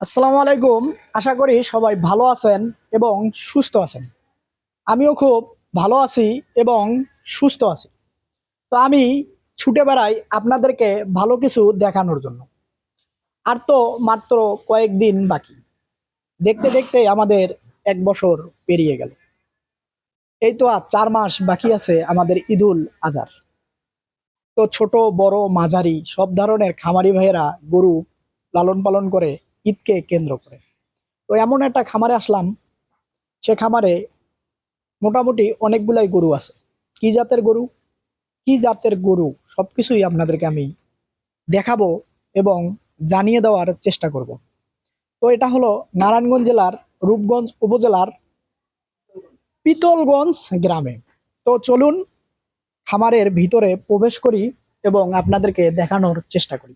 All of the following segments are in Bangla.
আসসালামু আলাইকুম। আশা করি সবাই ভালো আছেন এবং সুস্থ আছেন। আমিও খুব ভালো আছি এবং সুস্থ আছি। তো আমি ছুটে বেড়াই আপনাদেরকে ভালো কিছু দেখানোর জন্য। আর তো মাত্র কয়েকদিন বাকি। দেখতে দেখতে আমাদের এক বছর পেরিয়ে গেল। এই তো আর চার মাস বাকি আছে আমাদের ঈদুল আজার তো ছোট, বড়, মাঝারি সব ধরনের খামারি ভাইয়েরা গরু লালন পালন করে ঈদকে কেন্দ্র করে। তো এমন একটা খামারে আসলাম, সে খামারে মোটামুটি অনেকগুলাই গরু আছে। কি জাতের গরু? কি জাতের গরু? সবকিছুই আপনাদেরকে আমি দেখাবো এবং জানিয়ে দেওয়ার চেষ্টা করব। তো এটা হলো নারায়ণগঞ্জ জেলার রূপগঞ্জ উপজেলার পিতলগঞ্জ গ্রামে। তো চলুন খামারের ভিতরে প্রবেশ করি এবং আপনাদেরকে দেখানোর চেষ্টা করি।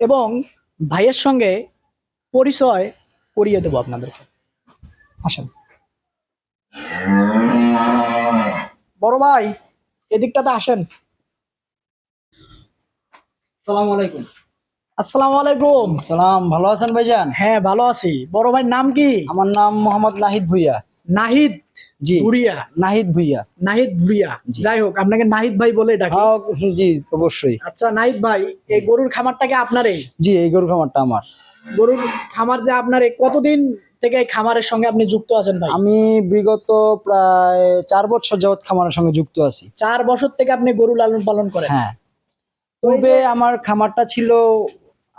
এবং ভাইয়ের সঙ্গে পরিচয় করিয়ে দেবো আপনাদেরকে আসেন। বড় ভাই এদিকটাতে আসেন। সালামু আলাইকুম। আসসালামু আলাইকুম। সালাম ভালো আছেন ভাইজান? হ্যাঁ ভালো আছি। বড় ভাই নাম কি? আমার নাম মোহাম্মদ নাহিদ ভুইয়া। নাহিদ জি। ভুরিয়া নাহিদ ভুইয়া। নাহিদ ভুরিয়া জি। যাই হোক আপনাকে নাহিদ ভাই বলে ডাকি। আহ, জি অবশ্যই। আচ্ছা নাহিদ ভাই এই গরুর খামারটাকে আপনারে জি এই গরু খামারটা আমার। গরুর খামার যে আপনার কতদিন থেকে এই খামারের সঙ্গে আপনি যুক্ত আছেন ভাই? আমি বিগত প্রায় চার বছর যাবৎ খামারের সঙ্গে যুক্ত আছি। চার বছর থেকে আপনি গরু লালন পালন করেন? হ্যাঁ। পূর্বে আমার খামারটা ছিল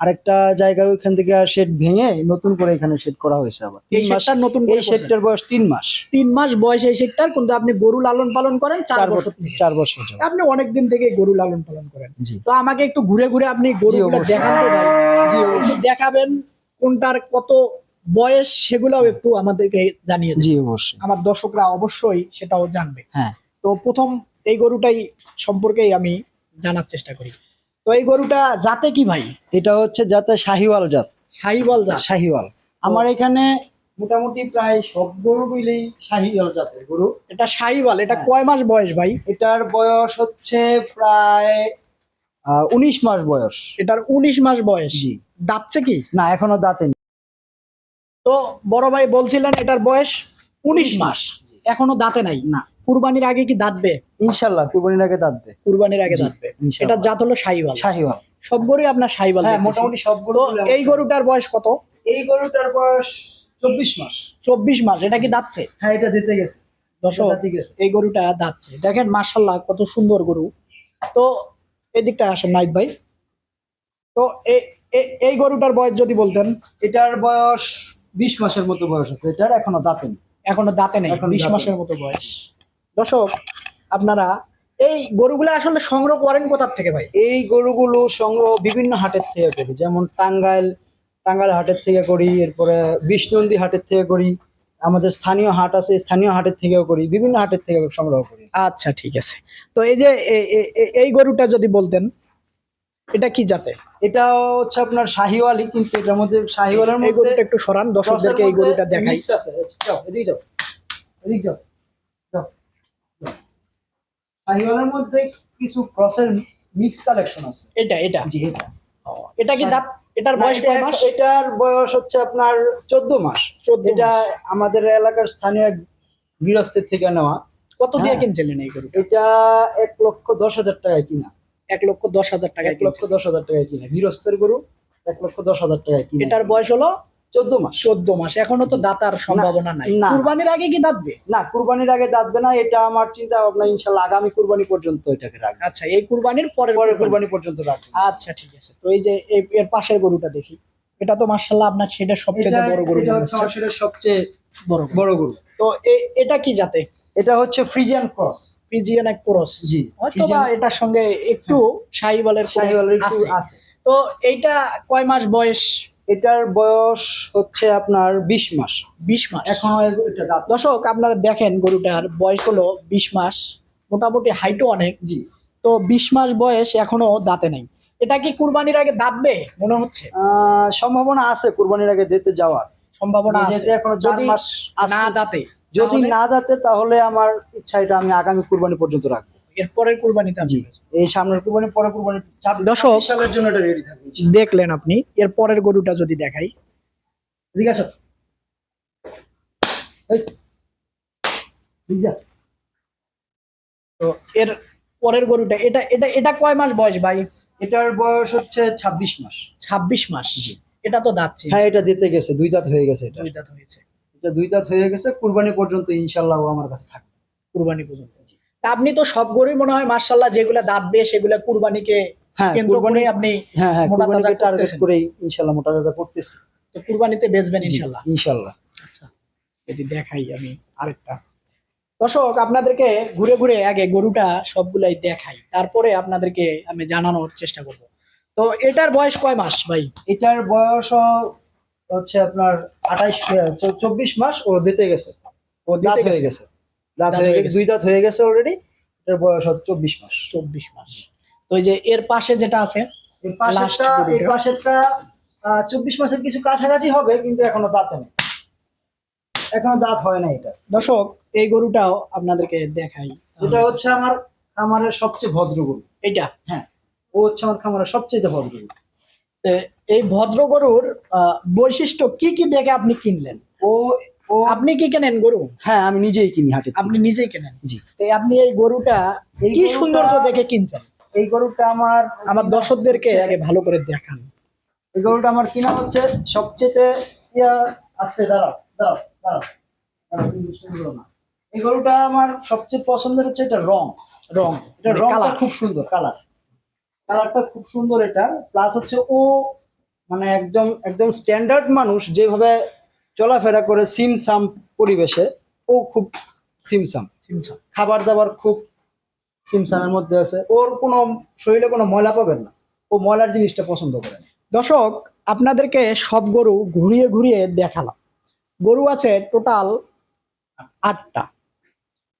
আরেকটা জায়গায় ওইখান থেকে আর শেড ভেঙে নতুন করে এখানে শেড করা হয়েছে আবার। তিন মাস শেডটা নতুন এই শেডটার বয়স তিন মাস। তিন মাস বয়স এই শেডটার কিন্তু আপনি গরু লালন পালন করেন চার বছর চার বছর আপনি অনেক দিন থেকে গরু লালন পালন করেন। তো আমাকে একটু ঘুরে ঘুরে আপনি গরু দেখান তো ভাই। দেখাবেন কোনটার কত বয়স সেগুলোও একটু আমাদেরকে জানিয়ে জি অবশ্যই। আমার দর্শকরা অবশ্যই সেটাও জানবে। হ্যাঁ। তো প্রথম এই গরুটাই সম্পর্কেই আমি জানার চেষ্টা করি। এই গরুটা জাতে কি ভাই? এটা হচ্ছে যাতে শাহিওয়াল জাত। সাহিবল জাত? শাহিওয়াল। আমার এখানে মোটামুটি প্রায় সব গরুগুলোই শাহিওয়াল জাতের গরু। এটা সাহিবাল এটা হ্যাঁ। কয় মাস বয়স ভাই? এটার বয়স হচ্ছে প্রায় উনিশ মাস বয়স। এটার উনিশ মাস বয়স? জি। দাঁতছে কি? না এখনও দাঁতে। তো বড় ভাই বলছিলেন এটার বয়স উনিশ মাস। এখনও দাঁতে নাই? না। কুরবানির আগে কি দাঁতবে? ইনশাল্লাহ কুরবানির আগে দাঁতবে। কুরবানির আগে দাঁতবে। এটার জাত হলো সাহিবাল শাহিওয়াল। সব গরুই আপনার সাহিবাল হ্যাঁ মোটামুটি তো এই গরুটার বয়স কত? এই গরুটার বয়স চব্বিশ মাস। চব্বিশ মাস এটা কি দাঁতছে? হ্যাঁ এটা দিতে গেছে। দর্শক এই গরুটা দাঁতছে। দেখেন মার্শাল্লাহ কত সুন্দর গরু। তো এদিকটা আসেন নাইট ভাই। তো এই গরুটার বয়স যদি বলতেন। এটার বয়স বিশ মাসের মতো বয়স আছে। এটার এখনও দাঁতে এখনও দাঁতে নেই এখনও বিশ মাসের মতো বয়স। দর্শক আপনারা এই গরুগুলো আসলে সংগ্রহ করেন কোথার থেকে ভাই? এই গরুগুলো সংগ্রহ বিভিন্ন হাটের থেকে করি যেমন টাঙ্গাইল টাঙ্গাইল হাটের থেকে করি এরপরে বিষ্ণন্দী হাটের থেকে করি আমাদের স্থানীয় হাট আছে স্থানীয় হাটের থেকেও করি বিভিন্ন হাটের থেকে সংগ্রহ করি। আচ্ছা ঠিক আছে। তো এই যে এই গরুটা যদি বলতেন এটা কি জাতে এটা হচ্ছে আপনার শাহিওয়ালি কিন্তু এটার মধ্যে শাহিওয়ালের মধ্যে একটু সরান দর্শকদেরকে এই গরুটা দেখাই। আছে। যাও এদিকে যাও এদিকে যাও। শাহিওয়ালের মধ্যে কিছু ক্রসের মিক্স কালেকশন আছে। এটা এটা। জি এটা। এটা কি দাঁত এটার বয়স কয় মাস? এটার বয়স হচ্ছে আপনার চোদ্দ মাস। 14 এটা আমাদের এলাকার স্থানীয় গৃহস্থের থেকে নেওয়া। কত দিয়ে হ্যাঁ। কিনছিলেন এই গরুটা? এটা এক লক্ষ দশ হাজার টাকায় কিনা। এক লক্ষ দশ হাজার টাকা এক লক্ষ দশ হাজার টাকায় কিনা। গৃহস্থের গরু এক লক্ষ দশ হাজার টাকায় কিনা। এটার বয়স হলো চোদ্দ মাস। চোদ্দ মাস। এখনও তো দাতার সম্ভাবনা নাই। না। কুরবানির আগে কি দাঁতবে? না কুরবানির আগে দাঁতবে না এটা আমার চিন্তা ভাবনা ইনশাল্লাহ আগামী কুরবানি পর্যন্ত এটাকে রাখবে। আচ্ছা এই কুরবানির পরের পরে কুরবানি। পর্যন্ত রাখবে। আচ্ছা ঠিক আছে। তো এই যে এর পাশের গরুটা দেখি। এটা তো মার্শাল্লাহ আপনার সেটা সবচেয়ে বড় গরু সেটার সবচেয়ে বড় বড় গরু। তো এটা কি জাতে? এটা হচ্ছে ফ্রিজিয়ান ক্রস। পিজিএন এক ক্রস। জি হয়তো বা ফ্রিজিয়ান এটার সঙ্গে একটু শাহিওয়ালের cross শাহিওয়ালের একটু আছে। আছে। তো এইটা কয় মাস বয়স? এটার বয়স হচ্ছে আপনার বিশ মাস। বিশ মাস। এখনও এ- এটা দাঁত। দর্শক আপনারা দেখেন গরুটার বয়স হলো বিশ মাস মোটামুটি হাইটও অনেক। জি। তো বিশ মাস বয়স এখনও দাঁতে নেই। এটা কি কুরবানির আগে দাঁতবে মনে হচ্ছে? আহ, সম্ভাবনা আছে কুরবানির আগে দিতে যাওয়ার। সম্ভাবনা আছে। এখনও চার মাস না দাঁতে যদি না দাঁতে তাহলে আমার ইচ্ছা এটা আমি আগামী কুরবানি পর্যন্ত রাখব। এরপরের কুরবানিতে জি। এই সামনের কুরবানি পরে কুরবানি দর্শক- সালের জন্য এটা রেডি থাকবে। দেখলেন আপনি এর পরের গরুটা যদি দেখাই। এদিকে আসো এই, এদিকে যা। তো এর পরের গরুটা এটা এটা এটা কয় মাস বয়স ভাই? এটার বয়স হচ্ছে ছাব্বিশ মাস। ছাব্বিশ মাস। এটা তো দাঁতছে হ্যাঁ এটা দিতে গেছে দুই দাঁত হয়ে গেছে এটা। দুই দাঁত হয়েছে। এটা দুই দাঁত হয়ে গেছে কুরবানি পর্যন্ত ইনশাল্লাহ আমার কাছে থাকবে। কুরবানি পর্যন্ত। আপনি তো সব গরুই মনে হয় মার্শাল্লাহ যেগুলা দাঁতবে সেগুলা কুরবানিকে হ্যাঁ কেন্দ্র কুরবানি করে আপনি হ্যাঁ হ্যাঁ কুরবানিকে টার্গেট করেই ইনশাল্লাহ মোটা দাদা করতেছি। তো কুরবানিতে বেচবেন জি, ইনশাল্লাহ ইনশাল্লাহ আচ্ছা এটি দেখাই আমি আরেকটা। দর্শক আপনাদেরকে ঘুরে ঘুরে আগে গরুটা সবগুলাই দেখাই তারপরে আপনাদেরকে আমি জানানোর চেষ্টা করব। তো এটার বয়স কয় মাস ভাই? এটার বয়স হচ্ছে আপনার আঠাইশ চব্বিশ মাস ও দিতে গেছে। ও দিতে গেছে। দাঁত হয়ে গেছে দুই দাঁত হয়ে গেছে অলরেডি এটার বয়স হচ্ছে চব্বিশ মাস। চব্বিশ মাস। তো এই যে এর পাশে যেটা আছে এর পাশেরটা এর পাশেরটা চব্বিশ মাসের কিছু কাছাকাছি হবে কিন্তু এখনও দাঁত নেই এখনও দাঁত হয় না এটা। দর্শক এই গরুটাও আপনাদেরকে দেখাই। এটা হচ্ছে আমার খামারের সবচেয়ে ভদ্র গরু। এটা হ্যাঁ ও হচ্ছে আমার খামারের সবচেয়ে ভদ্র গরু। এই ভদ্র গরুর আহ, বৈশিষ্ট্য কি কি দেখে আপনি কিনলেন? ও আপনি কি কেনেন গরু? হ্যাঁ আমি নিজেই কিনি হাটে আপনি নিজেই কেনেন। জি। আপনি এই গরুটা এই কি সৌন্দর্য দেখে কিনছেন? এই গরুটা আমার আমার দর্শকদেরকে আগে ভালো করে দেখান। এই গরুটা আমার কিনা হচ্ছে সবচেয়ে ইয়া আস্তে দাঁড়াও দাঁড়াও দাঁড়াও। না। এই গরুটা আমার সবচেয়ে পছন্দের হচ্ছে এটা রং। রং এটা মানে রংটা খুব সুন্দর কালার কালারটা খুব সুন্দর এটা। প্লাস হচ্ছে ও মানে একদম একদম স্ট্যান্ডার্ড মানুষ যেভাবে চলাফেরা করে সিমসাম পরিবেশে ও খুব সিমসাম। সিমসাম। খাবার দাবার খুব সিমসামের মধ্যে আছে। ওর কোনো শরীরে কোনো ময়লা পাবেন না। ও ময়লার জিনিসটা পছন্দ করে। দর্শক আপনাদেরকে সব গরু ঘুরিয়ে ঘুরিয়ে দেখালাম। গরু আছে টোটাল আটটা।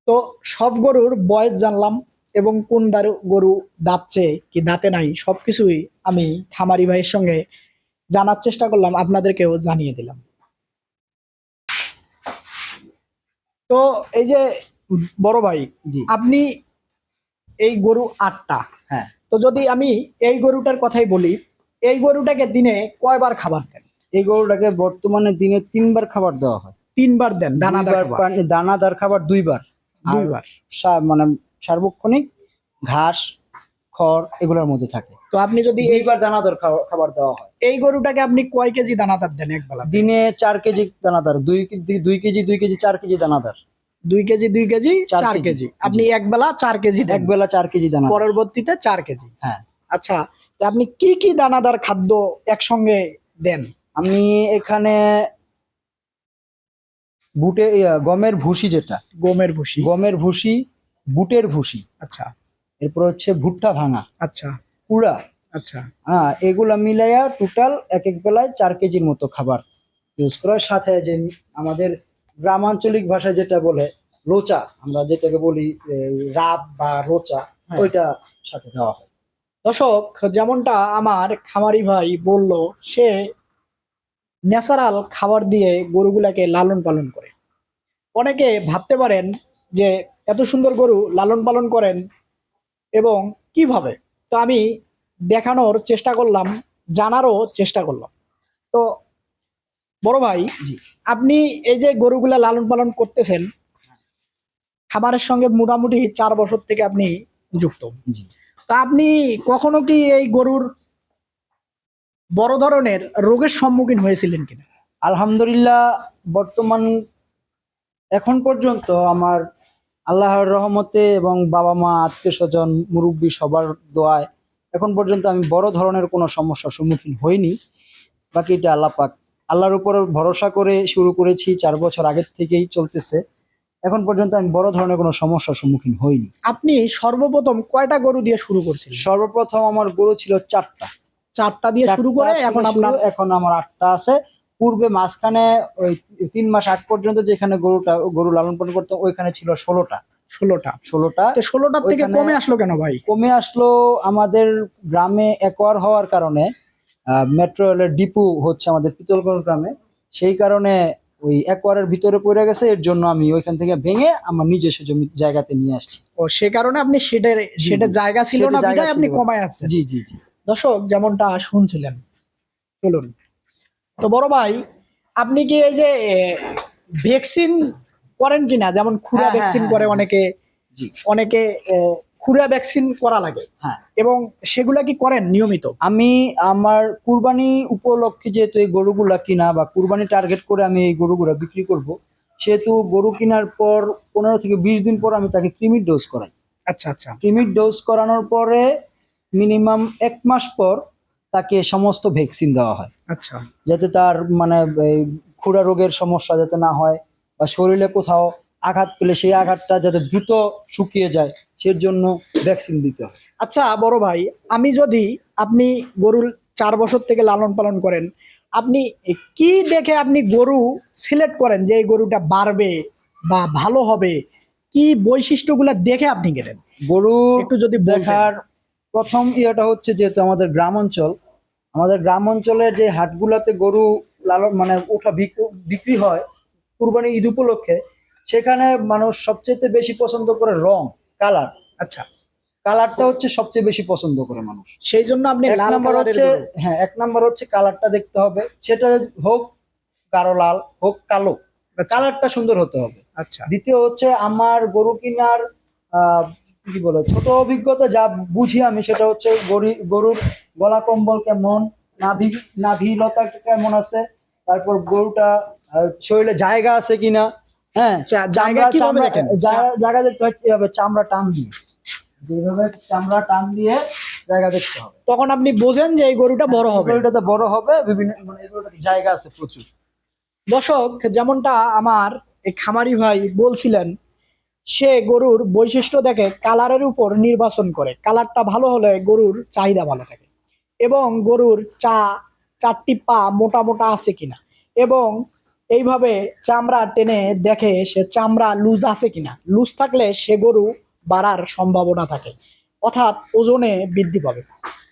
তো সব গরুর বয়স জানলাম এবং কোন দারু গরু দাঁতছে কি দাঁতে নাই সবকিছুই আমি খামারি ভাইয়ের সঙ্গে জানার চেষ্টা করলাম আপনাদেরকেও জানিয়ে দিলাম। তো এই যে বড় ভাই আপনি এই গরু আটটা হ্যাঁ। তো যদি আমি এই গরুটার কথাই বলি এই গরুটাকে দিনে কয়বার খাবার দেন? এই গরুটাকে বর্তমানে দিনে তিনবার খাবার দেওয়া হয়। তিনবার দেন দানাদার দানাদার খাবার দুইবার। দুইবার। মানে সার্বক্ষণিক ঘাস খড় এগুলোর মধ্যে থাকে। তো আপনি যদি এইবার দানাদার খাবার- খাবার দেওয়া হয় এই গরুটাকে আপনি কয় কেজি দানাদার দেন এক বেলা দিনে চার কেজি দানাদার দুই দুই কেজি দুই কেজি চার কেজি দানাদার। দুই কেজি দুই কেজি চার কেজি। আপনি এক বেলা চার কেজি এক বেলা চার কেজি দানা পরবর্তীতে চার কেজি। হ্যাঁ। আচ্ছা আপনি কি কি দানাদার খাদ্য একসঙ্গে দেন? আমি এখানে বুটে গমের ভুসি যেটা। গমের ভুসি। গমের ভুসি বুটের ভুসি। আচ্ছা। এরপর হচ্ছে ভুট্টা ভাঙা। আচ্ছা। কুড়া। আচ্ছা। হ্যাঁ এগুলা মিলাইয়া টোটাল এক এক বেলায় চার কেজির মতো খাবার ইউজ করা হয়। সাথে যে আমাদের গ্রামাঞ্চলিক ভাষায় যেটা বলে রোচা আমরা যেটাকে বলি রাব বা রোচা হ্যাঁ। ওইটা সাথে দেওয়া হয়। দর্শক যেমনটা আমার খামারি ভাই বলল সে ন্যাচারাল খাবার দিয়ে গরুগুলাকে লালন পালন করে। অনেকে ভাবতে পারেন যে এত সুন্দর গরু লালন পালন করেন এবং কীভাবে? তো আমি দেখানোর চেষ্টা করলাম জানারও চেষ্টা করলাম। তো বড় ভাই জি। আপনি এই যে গরুগুলা লালন পালন করতেছেন খামারের সঙ্গে মোটামুটি চার বছর থেকে আপনি যুক্ত। তা আপনি কখনো কি এই গরুর বড় ধরনের রোগের সম্মুখীন হয়েছিলেন কিনা? আলহামদুলিল্লাহ বর্তমান এখন পর্যন্ত আমার আল্লাহর রহমতে এবং বাবা মা আত্মীয় স্বজন মুরব্বী সবার দোয়ায় এখন পর্যন্ত আমি বড় ধরনের কোনো সমস্যার সম্মুখীন হইনি। বাকি এটা আল্লাহ পাক আল্লাহর উপর ভরসা করে শুরু করেছি চার বছর আগের থেকেই চলতেছে। এখন পর্যন্ত আমি বড় ধরনের কোনো সমস্যার সম্মুখীন হইনি। আপনি সর্বপ্রথম কয়টা গরু দিয়ে শুরু করছিলেন? সর্বপ্রথম আমার গরু ছিল চারটা। চারটা দিয়ে শুরু করে এখন আপনার এখন আমার আটটা আছে। পূর্বে মাঝখানে ওই তিন মাস আগ পর্যন্ত যেখানে গরুটা গরু লালন পালন করতো ওইখানে ছিল ষোলোটা। ষোলোটা? ষোলোটা। তো ষোলোটার থেকে কমে আসলো কেন ভাই? কমে আসলো আমাদের গ্রামে একোয়ার হওয়ার কারণে মেট্রো রেলের ডিপু হচ্ছে আমাদের পিতলগঞ্জ গ্রামে। সেই কারণে ওই একোয়ারের ভিতরে পড়ে গেছে এর জন্য আমি ওইখান থেকে ভেঙে আমার নিজস্ব জমি জায়গাতে নিয়ে আসছি। ও সে কারণে আপনি সেটার সেটার জায়গা ছিল না আপনি কমায় আসছেন। জি জি জি। দর্শক যেমনটা শুনছিলেন চলুন। তো বড় ভাই আপনি কি এই যে ভ্যাকসিন করেন কিনা? যেমন খুরা হ্যাঁ, ভ্যাকসিন হ্যাঁ, করে হ্যাঁ। অনেকে অনেকে খুরা ভ্যাকসিন করা লাগে। হ্যাঁ। এবং সেগুলা কি করেন নিয়মিত? আমি আমার কুরবানি উপলক্ষে যেহেতু এই গরুগুলা কিনা বা কুরবানি টার্গেট করে আমি এই গরুগুলা বিক্রি করব সেহেতু গরু কেনার পর পনেরো থেকে বিশ দিন পর আমি তাকে ক্রিমির ডোজ করাই। আচ্ছা আচ্ছা। ক্রিমির ডোজ করানোর পরে মিনিমাম এক মাস পর তাকে সমস্ত ভ্যাকসিন দেওয়া হয়। আচ্ছা। যাতে তার মানে খুরা রোগের সমস্যা যাতে না হয় বা শরীরে কোথাও আঘাত পেলে সেই আঘাতটা যাতে দ্রুত শুকিয়ে যায় সের জন্য ভ্যাকসিন দিতে হয়। আচ্ছা বড় ভাই আমি যদি আপনি গরুর চার বছর থেকে লালন পালন করেন আপনি কি দেখে আপনি গরু সিলেক্ট করেন যে এই গরুটা বাড়বে বা ভালো হবে? কি বৈশিষ্ট্যগুলো দেখে আপনি গেলেন? গরু একটু যদি দেখার প্রথম ইয়েটা হচ্ছে যেহেতু আমাদের গ্রাম অঞ্চল আমাদের গ্রাম অঞ্চলের যে হাটগুলাতে গরু লালন মানে ওঠা বিক্রি হয় কুরবানি ঈদ উপলক্ষে সেখানে মানুষ সবচেয়ে বেশি পছন্দ করে রং কালার। আচ্ছা। কালারটা হচ্ছে সবচেয়ে বেশি পছন্দ করে মানুষ। সেই জন্য আপনি এক নাম্বার হচ্ছে হ্যাঁ এক নাম্বার হচ্ছে কালারটা দেখতে হবে। সেটা হোক গাঢ় লাল হোক কালো। কালারটা সুন্দর হতে হবে। আচ্ছা। দ্বিতীয় হচ্ছে আমার গরু কিনার আহ, কি বলে ছোট অভিজ্ঞতা যা বুঝি আমি সেটা হচ্ছে গরি গরুর গলা কম্বল কেমন নাভি নাভিলতা কেমন আছে তারপর গরুটা শরীরে জায়গা আছে কিনা হ্যাঁ জায়গা চামড়া- চামড়া- জায়গা- জায়গা দেখতে হয় কীভাবে? চামড়া টান দিয়ে। যেভাবে চামড়া টান দিয়ে জায়গা দেখতে হবে। তখন আপনি বোঝেন যে এই গরুটা বড় হবে। গরুটাতে বড় হবে বিভিন্ন মানে এই গরুটাতে জায়গা আছে প্রচুর। দর্শক যেমনটা আমার এই খামারি ভাই বলছিলেন সে গরুর বৈশিষ্ট্য দেখে কালারের উপর নির্বাচন করে। কালারটা ভালো হলে গরুর চাহিদা ভালো থাকে। এবং গরুর চা চারটি পা মোটা মোটা আছে কিনা। এবং এইভাবে চামড়া টেনে দেখে সে চামড়া লুজ আছে কিনা। লুজ থাকলে সে গরু বাড়ার সম্ভাবনা থাকে। অর্থাৎ ওজনে বৃদ্ধি পাবে।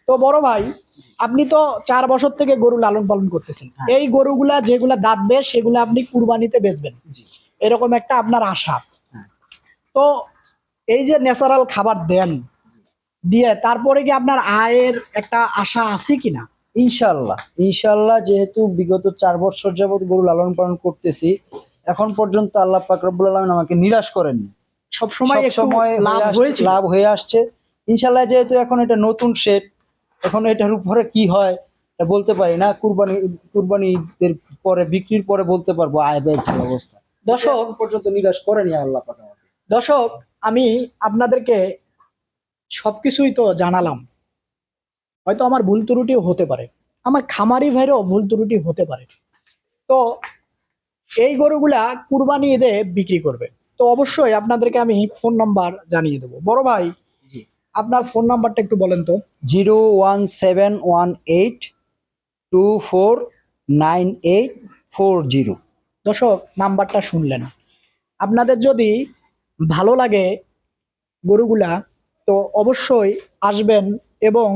তো বড় ভাই আপনি তো চার বছর থেকে গরু লালন পালন করতেছেন। হ্যাঁ। এই গরুগুলা যেগুলা দাঁতবে সেগুলো আপনি কুরবানিতে বেচবেন। এরকম একটা আপনার আশা। তো এই যে ন্যাচারাল খাবার দেন দিয়ে তারপরে কি আপনার আয়ের একটা আশা আছে কিনা? ইনশাল্লাহ ইনশাল্লাহ যেহেতু বিগত চার বছর যাবত গরু লালন পালন করতেছি এখন পর্যন্ত আল্লাহ পাক রব্বুল আলমিন আমাকে নিরাশ করেননি। সব সময় লাভ হয়েছে। লাভ হয়ে আসছে। ইনশাল্লাহ যেহেতু এখন এটা নতুন শেড এখন এটার উপরে কি হয় বলতে পারি না। কুরবানি কুরবানিদের পরে বিক্রির পরে বলতে পারব আয় ব্যয় অবস্থা। দর্শক পর্যন্ত নিরাশ করেনি আল্লাহ পাক দর্শক আমি আপনাদেরকে সবকিছুই তো জানালাম। হয়তো আমার ভুল ত্রুটিও হতে পারে। আমার খামারি ভাইরও ভুল ত্রুটি হতে পারে। তো এই গরুগুলা কুরবানি ঈদে বিক্রি করবে। তো অবশ্যই আপনাদেরকে আমি ফোন নাম্বার জানিয়ে দেবো। বড় ভাই আপনার ফোন নাম্বারটা একটু বলেন তো। Zero one seven one eight two four nine eight four zero. দর্শক নাম্বারটা শুনলেন। আপনাদের যদি ভালো লাগে গরুগুলা, তো অবশ্যই আসবেন এবং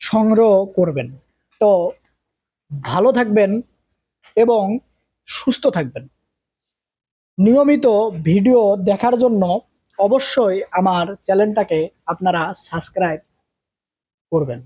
সংগ্রহ করবেন। তো ভালো থাকবেন এবং সুস্থ থাকবেন। নিয়মিত ভিডিও দেখার জন্য অবশ্যই আমার চ্যানেলটাকে আপনারা সাবস্ক্রাইব করবেন।